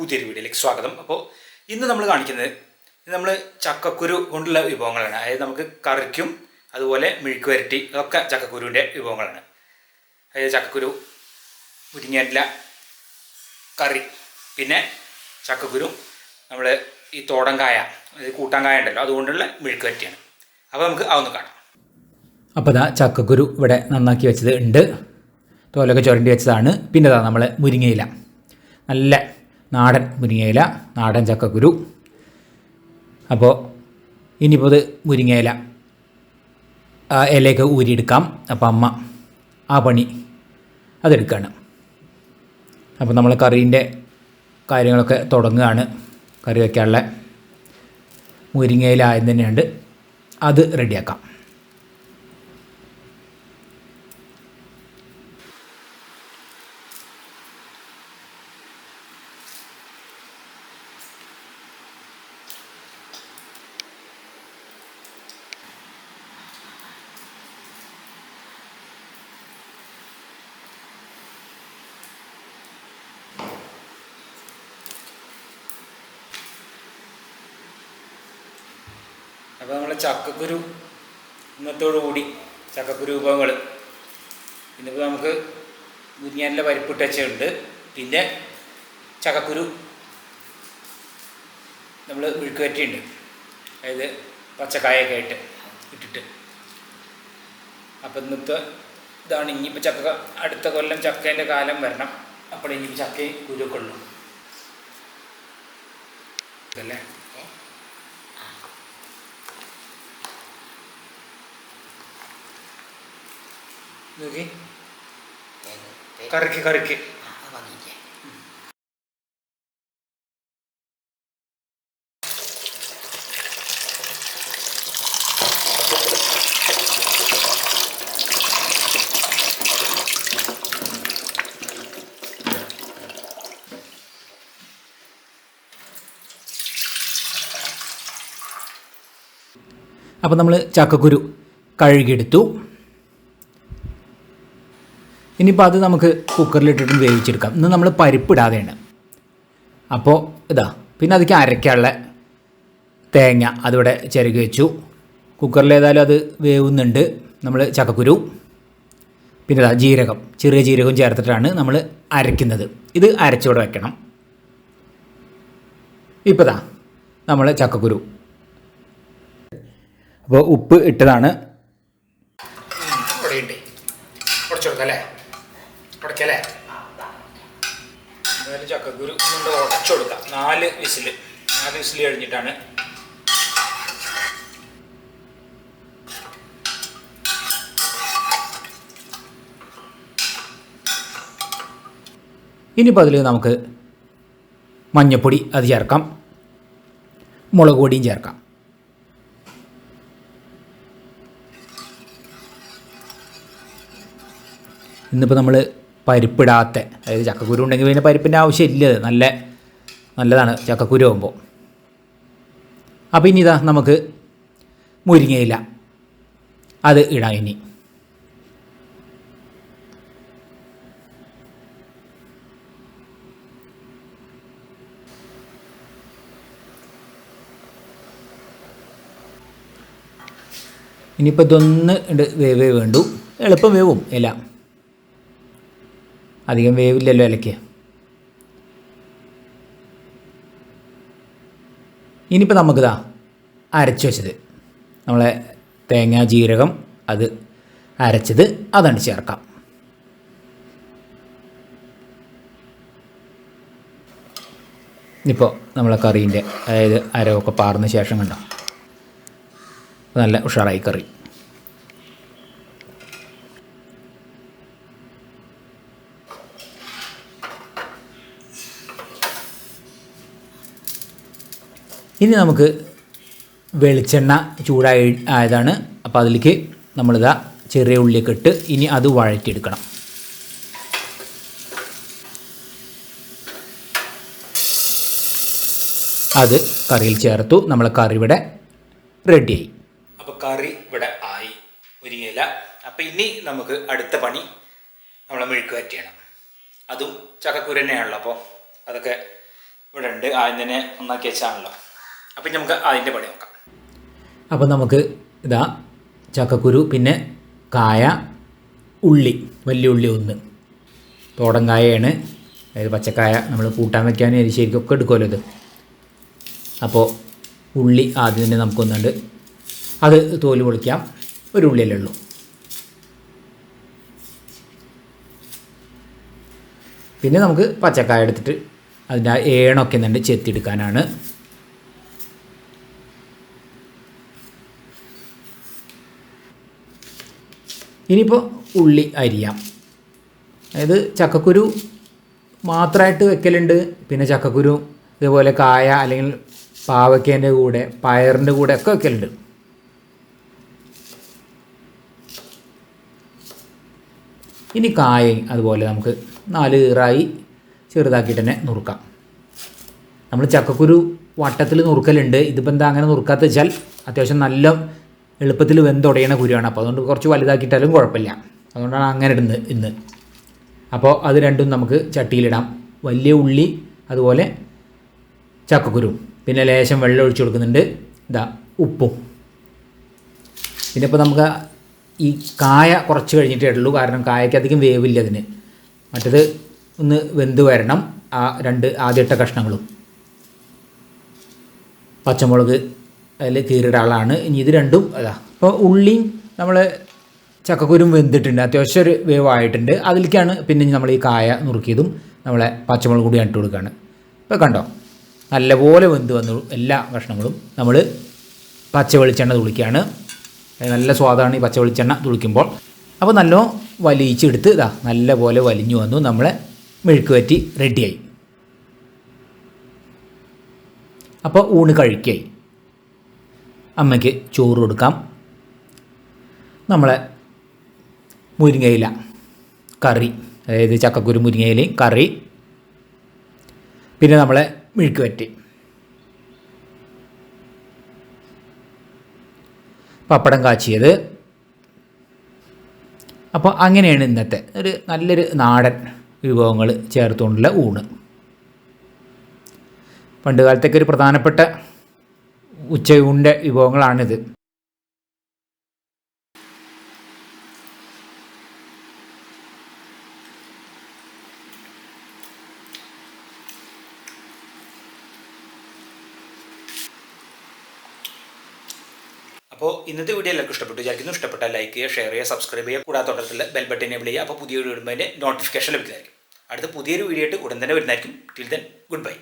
പുതിയൊരു വീഡിയോയിലേക്ക് സ്വാഗതം. അപ്പോൾ ഇന്ന് നമ്മൾ കാണിക്കുന്നത് നമ്മൾ ചക്കക്കുരു കൊണ്ടുള്ള വിഭവങ്ങളാണ്. അതായത് നമുക്ക് കറിക്കും അതുപോലെ മെഴുക്ക് വരട്ടി അതൊക്കെ ചക്കക്കുരുവിന്റെ വിഭവങ്ങളാണ്. അതായത് ചക്കക്കുരു മുരിങ്ങയില കറി പിന്നെ ചക്കക്കുരു നമ്മൾ ഈ തോടങ്കായ കൂട്ടാങ്കായ ഉണ്ടല്ലോ അതുകൊണ്ടുള്ള മെഴുക്ക് വരട്ടിയാണ്. അപ്പോൾ നമുക്ക് അതൊന്ന് കാണാം. അപ്പോൾ ഇതാ ചക്കക്കുരു ഇവിടെ നന്നാക്കി വെച്ചത് ഉണ്ട്. തോലൊക്കെ ചുരണ്ടി വെച്ചതാണ്. പിന്നെ അതാ നമ്മൾ മുരിങ്ങയില. നല്ല നാടൻ മുരിങ്ങയില നാടൻ ചക്കക്കുരു. അപ്പോൾ ഇനിയിപ്പോൾ ഇത് മുരിങ്ങയില ഇലയൊക്കെ ഊരിയെടുക്കാം. അപ്പോൾ അമ്മ ആ പണി അതെടുക്കുകയാണ് അപ്പോൾ നമ്മൾ കറീന്റെ കാര്യങ്ങളൊക്കെ തുടങ്ങുകയാണ് കറി വയ്ക്കാനുള്ള. മുരിങ്ങയില ആദ്യം തന്നെയുണ്ട്. അത് റെഡിയാക്കാം. അപ്പോൾ നമ്മൾ ചക്കക്കുരു ഇന്നത്തോടുകൂടി ചക്കക്കുരു വിഭവങ്ങൾ ഇന്നിപ്പോൾ നമുക്ക് മുരിങ്ങാനിലെ പരിപ്പിട്ട് പിന്നെ ചക്കക്കുരു നമ്മൾ മെഴുക്ക് വരട്ടിയുണ്ട്. അതായത് പച്ചക്കായൊക്കെ ആയിട്ട് ഇട്ടിട്ട്. അപ്പം ഇന്നത്തെ ഇതാണ് ഇനിയിപ്പോൾ ചക്ക അടുത്ത കൊല്ലം ചക്കേന്റെ കാലം വരണം. അപ്പോൾ ഇനിയിപ്പോൾ ചക്കയും കുരുവൊക്കെ ഉള്ളു. നോക്കി കറക്കി കറക്കി അപ്പോൾ നമ്മൾ ചക്കക്കുരു കഴുകിയെടുത്തു. ഇനിയിപ്പോൾ അത് നമുക്ക് കുക്കറിലിട്ടിട്ടും വേവിച്ചെടുക്കാം. ഇന്ന് നമ്മൾ പരിപ്പിടാതെയാണ്. അപ്പോൾ ഇതാ പിന്നെ അതിലേക്ക് അരയ്ക്കാനുള്ള തേങ്ങ അതിവിടെ ചിരകി വെച്ചു. കുക്കറിൽ ഏതായാലും അത് വേവുന്നുണ്ട്. നമ്മൾ ചക്കക്കുരു പിന്നെ ഇതാ ജീരകം ചെറിയ ജീരകം ചേർത്തിട്ടാണ് നമ്മൾ അരയ്ക്കുന്നത് ഇത് അരച്ചോടെ വെക്കണം. ഇപ്പോൾ ഇതാ നമ്മൾ ചക്കക്കുരു. അപ്പോൾ ഉപ്പ് ഇട്ടതാണ്. ഉണ്ട് ഉടച്ചു കൊടുക്കല്ലേ ഉടക്കല്ലേ എന്തായാലും ചക്കക്കുരു കൊണ്ട് ഉടച്ചു കൊടുക്കാം. നാല് വിസിൽ. നാല് വിസിൽ കഴിഞ്ഞിട്ടാണ്. ഇനിയിപ്പോൾ അതിൽ നമുക്ക് മഞ്ഞപ്പൊടി അത് ചേർക്കാം. മുളക് പൊടിയും ചേർക്കാം. ഇന്നിപ്പോൾ നമ്മൾ പരിപ്പിടാത്ത. അതായത് ചക്കക്കുരു ഉണ്ടെങ്കിൽ പിന്നെ പരിപ്പിന്റെ ആവശ്യമില്ല. നല്ല നല്ലതാണ് ചക്കക്കുരു ആകുമ്പോൾ അപ്പോൾ ഇനി ഇതാ നമുക്ക് മുരിങ്ങയില. അത് ഇടാം ഇനി. ഇനിയിപ്പോൾ ഇതൊന്ന് വേവേ വേണ്ടു. എളുപ്പം വേവും ഇല. അധികം വേവില്ലല്ലോ ഇലയ്ക്ക്. ഇനിയിപ്പോൾ നമുക്കിതാ അരച്ച് വെച്ചത്. നമ്മളെ തേങ്ങ ജീരകം അത് അരച്ചത് അതാണ് ചേർക്കാം. ഇപ്പോൾ നമ്മളെ കറീന്റെ അതായത് അരവൊക്കെ പാർന്ന ശേഷം കണ്ടോ? നല്ല ഉഷാറായി കറി. ഇനി നമുക്ക് വെളിച്ചെണ്ണ ചൂടായി ആയതാണ്. അപ്പോൾ അതിലേക്ക് നമ്മളിതാ ചെറിയ ഉള്ളിയൊക്കെ ഇട്ട് ഇനി അത് വഴറ്റിയെടുക്കണം. അത് കറിയിൽ ചേർത്തു. നമ്മളെ കറി ഇവിടെ റെഡിയായി. അപ്പോൾ കറി ഇവിടെ ആയി. മുരിങ്ങയില അപ്പോൾ ഇനി നമുക്ക് അടുത്ത പണി നമ്മളെ മെഴുക്ക് വരട്ടിയാണ്. അതും ചക്കക്കുരു തന്നെയാണല്ലോ അപ്പോൾ അതൊക്കെ ഇവിടെ ഉണ്ട്. ആദ്യം തന്നെ ഒന്നാക്കി വെച്ചാണല്ലോ. അപ്പം നമുക്ക് അതിന്റെ പണി നോക്കാം. അപ്പോൾ നമുക്ക് ഇതാ ചക്കക്കുരു പിന്നെ കായ ഉള്ളി വലിയ ഉള്ളി ഒന്ന്. തോടങ്കായാണ് അതായത് പച്ചക്കായ നമ്മൾ കൂട്ടാൻ വയ്ക്കാൻ ശരിക്കും ഒക്കെ എടുക്കുമല്ലോ ഇത്. അപ്പോൾ ഉള്ളി ആദ്യം തന്നെ നമുക്കൊന്നുണ്ട് അത് തോൽ പൊളിക്കാം. ഒരു ഉള്ളിയല്ലേ ഉള്ളൂ. പിന്നെ നമുക്ക് പച്ചക്കായ എടുത്തിട്ട് അതിന്റെ ആ ഏണൊക്കെ എന്നുണ്ട് ചെത്തിയെടുക്കാനാണ്. ഇനിയിപ്പോൾ ഉള്ളി അരിയാം. അതായത് ചക്കക്കുരു മാത്രമായിട്ട് വെക്കലുണ്ട്. പിന്നെ ചക്കക്കുരു ഇതുപോലെ കായ അല്ലെങ്കിൽ പാവയ്ക്കേന്റെ കൂടെ പയറിന്റെ കൂടെ ഒക്കെ വെക്കലുണ്ട്. ഇനി കായ അതുപോലെ നമുക്ക് നാല് ഈറായി ചെറുതാക്കിയിട്ട് തന്നെ നുറുക്കാം. നമ്മൾ ചക്കക്കുരു വട്ടത്തിൽ നുറുക്കലുണ്ട്. ഇതിപ്പോൾ എന്താ അങ്ങനെ നുറുക്കാത്ത വെച്ചാൽ അത്യാവശ്യം നല്ല എളുപ്പത്തിൽ വെന്തുടയണ കുരുവാണ്. അപ്പോൾ അതുകൊണ്ട് കുറച്ച് വലുതാക്കിയിട്ടാലും കുഴപ്പമില്ല. അതുകൊണ്ടാണ് അങ്ങനെ ഇടുന്നത് ഇന്ന്. അപ്പോൾ അത് രണ്ടും നമുക്ക് ചട്ടിയിലിടാം. വലിയ ഉള്ളി അതുപോലെ ചക്കക്കുരു. പിന്നെ ലേശം വെള്ളം ഒഴിച്ചു കൊടുക്കുന്നുണ്ട്. ഇതാ ഉപ്പും. പിന്നെ ഇപ്പോൾ നമുക്ക് ഈ കായ കുറച്ച് കഴിഞ്ഞിട്ടേ ഉള്ളൂ കാരണം കായയ്ക്ക് അധികം വേവില്ല അതിന്. മറ്റത് ഒന്ന് വെന്ത് വരണം. ആ രണ്ട് ആദ്യത്തെ കഷ്ണങ്ങളും. പച്ചമുളക് അതിൽ കീറിയ ആളാണ് ഇനി ഇത് രണ്ടും അതാ. അപ്പോൾ ഉള്ളിയും നമ്മൾ ചക്കക്കുരും വെന്തിട്ടുണ്ട്. അത്യാവശ്യം ഒരു വേവ് ആയിട്ടുണ്ട് അതിലേക്കാണ് പിന്നെ നമ്മൾ ഈ കായ നുറുക്കിയതും നമ്മളെ പച്ചമുളക് കൂടി ഇട്ട് കൊടുക്കുകയാണ് ഇപ്പോൾ കണ്ടോ? നല്ലപോലെ വെന്ത് വന്നു എല്ലാ കഷ്ണങ്ങളും. നമ്മൾ പച്ച വെളിച്ചെണ്ണ തുളിക്കുകയാണ് നല്ല സ്വാദാണ് ഈ പച്ച വെളിച്ചെണ്ണ തുളിക്കുമ്പോൾ. അപ്പോൾ നല്ല വലിയിച്ചെടുത്ത് ഇതാ നല്ല പോലെ വലിഞ്ഞു വന്നു. നമ്മളെ മെഴുക്ക് പറ്റി റെഡിയായി അപ്പോൾ ഊണ് കഴിക്കായി. അമ്മയ്ക്ക് ചോറ് കൊടുക്കാം. നമ്മളെ മുരിങ്ങയില കറി അതായത് ചക്കക്കുരു മുരിങ്ങയിലയും കറി പിന്നെ നമ്മളെ മിഴുക്ക് വറ്റി പപ്പടം കാച്ചിയത്. അപ്പോൾ അങ്ങനെയാണ് ഇന്നത്തെ ഒരു നല്ലൊരു നാടൻ വിഭവങ്ങൾ ചേർത്തുകൊണ്ടുള്ള ഊണ്. പണ്ട് കാലത്തൊക്കെ ഒരു പ്രധാനപ്പെട്ട ഉച്ചയൂണിന്റെ വിഭവങ്ങളാണിത്. അപ്പോൾ ഇന്നത്തെ വീഡിയോ എല്ലാവർക്കും ഇഷ്ടപ്പെട്ടു. വിചാരിക്കുന്നു ഇഷ്ടപ്പെട്ടാൽ ലൈക്ക് ചെയ്യുക ഷെയർ ചെയ്യുക സബ്സ്ക്രൈബ് ചെയ്യുക. കൂടാതെ തുടർത്തിൽ ബെൽ ബട്ടൺ എനേബിൾ ചെയ്യുക. അപ്പോൾ പുതിയ വീഡിയോ ഇടുമ്പോൾ നോട്ടിഫിക്കേഷൻ ലഭിക്കുന്നതായിരിക്കും. അടുത്ത പുതിയൊരു വീഡിയോ ആയിട്ട് ഉടൻ തന്നെ വരുന്നതായിരിക്കും. Till then good bye